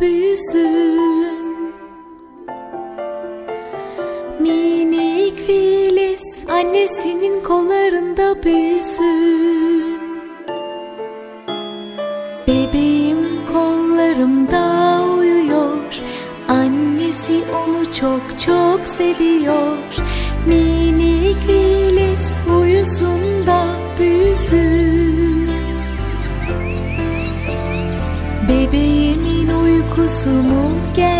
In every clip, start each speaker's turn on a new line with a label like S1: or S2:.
S1: büyüsün Minik Filiz annesinin kollarında büyüsün. Bebeğim kollarımda uyuyor. Annesi onu çok çok seviyor. Minik Filiz uyusun da büyüsün
S2: 구수목게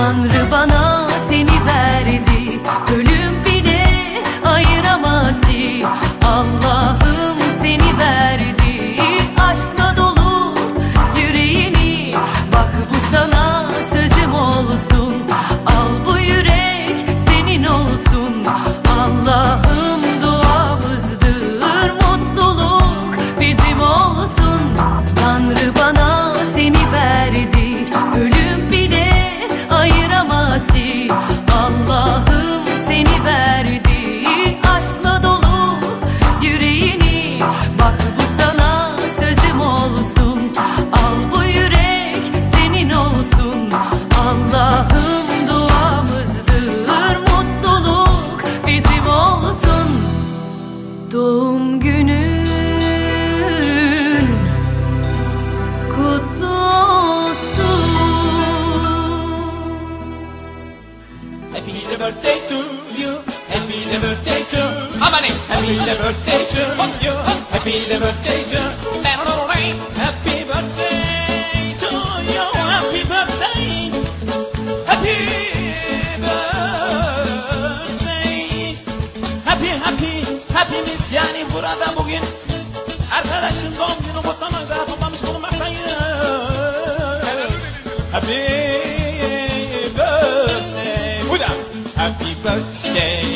S2: Tanrı bana
S3: Happy the birthday to you. Happy the birthday to Amani. Happy the birthday to you. Happy the birthday to Happy birthday to you. Happy birthday. Happy birthday. Happy happy happy'miz yani burada bugün arkadaşın doğum günü kutlamakta toplamış bulunmaktayız. Happy birthday